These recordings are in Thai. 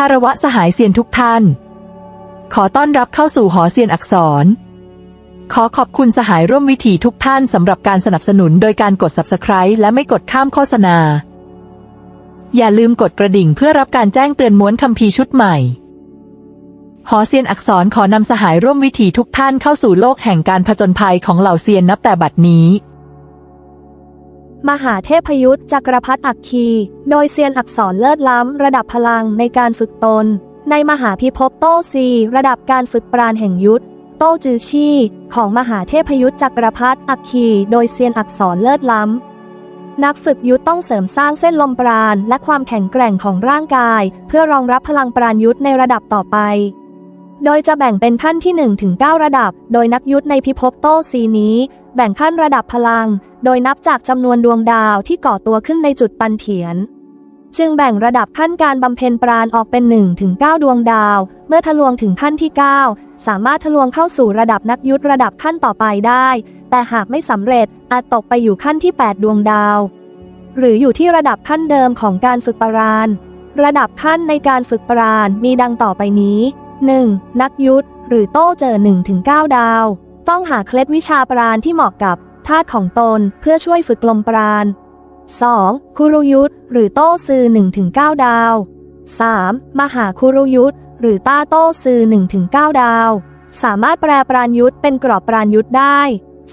คารวะสหายเซียนทุกท่าน ขอต้อนรับเข้าสู่หอเซียนอักษร ขอขอบคุณสหายร่วมวิถีทุกท่านสำหรับการสนับสนุนโดยการกด subscribe และไม่กดข้ามโฆษณา อย่าลืมกดกระดิ่งเพื่อรับการแจ้งเตือนม้วนคัมภีร์ชุดใหม่ หอเซียนอักษรขอนำสหายร่วมวิถีทุกท่านเข้าสู่โลกแห่งการผจญภัยของเหล่าเซียนนับแต่บัดนี้ มหาเทพยุทธจักรพรรดิอัคคี โดยเซียนอักษรเลิศล้ำ ระดับพลังในการฝึกตน ในมหาพิภพโต้ซี ระดับการฝึกปราณแห่งยุทธโต้จือชี่ของมหาเทพยุทธจักรพรรดิอัคคี โดยเซียนอักษรเลิศล้ำ นักฝึกยุทธต้องเสริมสร้างเส้นลมปราณและความแข็งแกร่งของร่างกาย เพื่อรองรับพลังปราณยุทธในระดับต่อไป โดยจะแบ่งเป็นขั้นที่ 1 ถึง 9 ระดับ โดยนักยุทธในพิภพโต้ซีนี้ แบ่งขั้นระดับพลัง โดยนับจากจำนวนดวงดาวที่ก่อตัวขึ้นในจุดปันเถียน จึงแบ่งระดับขั้นการบำเพ็ญปราณออกเป็น 1 ถึง 9 ดวงดาว เมื่อทะลวงถึงขั้นที่ 9 สามารถทะลวงเข้าสู่ระดับนักยุทธระดับขั้นต่อไปได้ แต่หากไม่สำเร็จอาจตกไปอยู่ขั้นที่ 8 ดวงดาว หรืออยู่ที่ระดับขั้นเดิมของการฝึกปราณระดับขั้นในการฝึกปราณมีดังต่อไปนี้ 1. นักยุทธหรือโต้เจอ1ถึง9ดาว ต้องหาเคล็ดวิชาปราณที่เหมาะกับธาตุของตนเพื่อช่วยฝึกลมปราณ 2. คุรุยุทธหรือโต้ซือ1ถึง9ดาว 3. มหาคุรุยุทธหรือต้าโต้ซือ1ถึง9ดาว สามารถแปลปราณยุทธเป็นกรอบปราณยุทธได้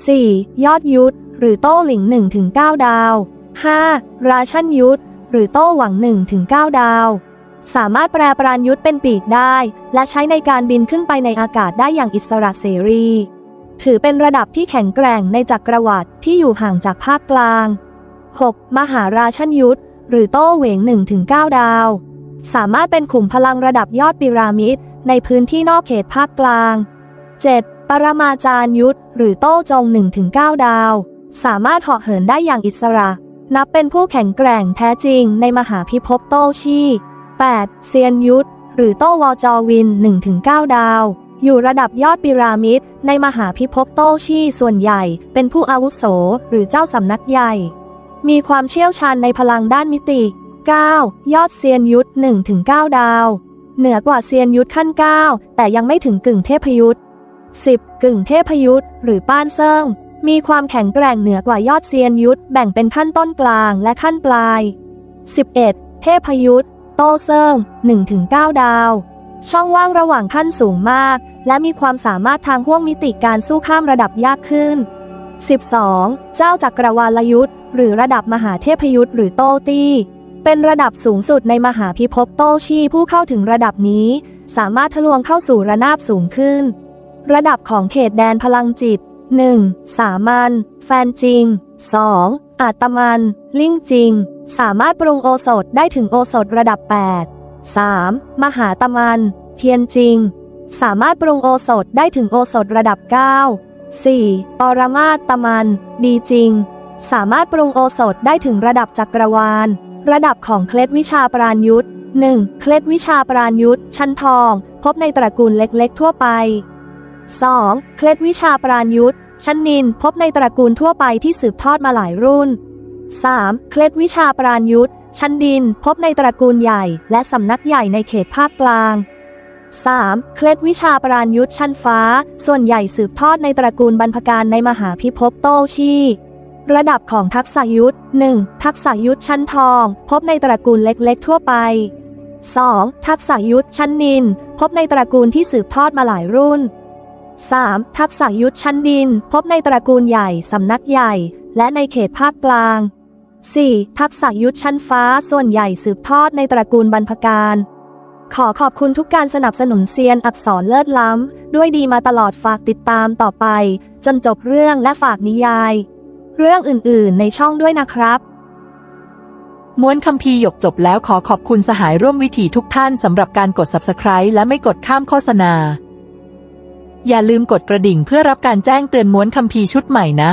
4. ยอดยุทธหรือโต้หลิง1ถึง9ดาว 5. ราชันยุทธหรือโต้หวัง1ถึง9ดาว สามารถแปลปราณยุทธเป็นปีกได้ และใช้ในการบินขึ้นไปในอากาศได้อย่างอิสระเสรี ถือเป็นระดับที่แข็งแกร่งในจักรวรรดิที่อยู่ห่างจากภาคกลาง 6. มหาราชันยุทธหรือโต้เหวง1-9 ดาว สามารถเป็นขุมพลังระดับยอดปิรามิดในพื้นที่นอกเขตภาคกลาง 7. ปรมาจารย์ยุทธหรือโต้จง 1-9 ดาว สามารถเหาะเหินได้อย่างอิสระ นับเป็นผู้แข็งแกร่งแท้จริงในมหาพิภพโต้ชี่ 8. เซียนยุทธหรือโต้วอจอวิน 1-9 ดาว อยู่ระดับยอดปิรามิด ในมหาพิภพโต้ชี่ส่วนใหญ่ เป็นผู้อาวุโสหรือเจ้าสำนักใหญ่ มีความเชี่ยวชาญในพลังด้านมิติ 9. ยอดเซียนยุทธ1-9 ดาว เหนือกว่าเซียนยุทธขั้น 9 แต่ยังไม่ถึงกึ่งเทพยุทธ 10. กึ่งเทพยุทธหรือป้านเซิงมีความแข็งแกร่งเหนือกว่ายอดเซียนยุทธแบ่งเป็นขั้นต้นกลางและขั้นปลาย 11. เทพยุทธ โต้เซิง1-9 ดาว ช่องว่างระหว่างขั้นสูงมาก และมีความสามารถทางห่วงมิติการสู้ข้ามระดับยากขึ้น 12. เจ้าจักรวาลยุทธหรือระดับมหาเทพยุทธหรือโต้ตี้ เป็นระดับสูงสุดในมหาพิภพโต้ชีผู้เข้าถึงระดับนี้ สามารถทะลวงเข้าสู่ระนาบสูงขึ้น ระดับของเขตแดนพลังจิต 1. สามัญแฟนจริง 2. อาตมัน ลิ่งจริง สามารถปรุงโอสถได้ถึงโอสถระดับ 8 3. มหาตมันเทียนจริง สามารถปรุงโอสถได้ถึงโอสถระดับ 9 4. ปรมาตมัน ดีจริง สามารถปรุงโอสถได้ถึงระดับจักรวาล ระดับของเคล็ดวิชาปราณยุทธ 1. เคล็ดวิชาปราณยุทธชั้นทอง พบในตระกูลเล็กๆ ทั่วไป 2. เคล็ดวิชาปราณยุทธชั้นนินพบในตระกูลทั่วไปที่สืบทอดมาหลายรุ่น 3. เคล็ดวิชาปราณยุทธชั้นดิน พบในตระกูลใหญ่ และสำนักใหญ่ในเขตภาคกลาง 3. เคล็ดวิชาปราณยุทธชั้นฟ้า ส่วนใหญ่สืบทอดในตระกูลบรรพการในมหาพิภพโตชีระดับของทักษะยุทธ 1. ทักษะยุทธชั้นทอง พบในตระกูลเล็กๆ ทั่วไป 2. ทักษะยุทธชั้นนิน พบในตระกูลที่สืบทอดมาหลายรุ่น 3. ทักษะยุทธชั้นดิน พบในตระกูลใหญ่สำนักใหญ่ และในเขตภาคกลาง 4. ทักษะยุทธชั้นฟ้าส่วนใหญ่สืบทอดในตระกูลบรรพการ ขอขอบคุณทุกการสนับสนุนเซียนอักษรเลิศล้ำ ด้วยดีมาตลอดฝากติดตามต่อไป จนจบเรื่องและฝากนิยาย เรื่องอื่นๆ ในช่องด้วยนะครับ ม้วนคัมภีร์หยกจบแล้วขอขอบคุณสหายร่วมวิถีทุกท่านสำหรับการกด subscribe และไม่กดข้ามโฆษณา อย่าลืมกดกระดิ่งเพื่อรับการแจ้งเตือนม้วนคัมภีร์ชุดใหม่นะ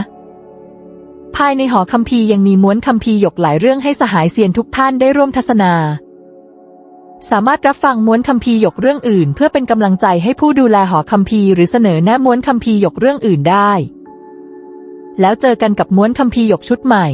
ภายในหอคัมภีร์ยังมีม้วนคัมภีร์หยกหลายเรื่องให้สหายเซียนทุกท่านได้ร่วมทัศนา สามารถรับฟังม้วนคัมภีร์หยกเรื่องอื่น เพื่อเป็นกำลังใจให้ผู้ดูแลหอคัมภีร์หรือเสนอแนะม้วนคัมภีร์หยกเรื่องอื่นได้ แล้วเจอกันกับม้วนคัมภีร์หยกชุดใหม่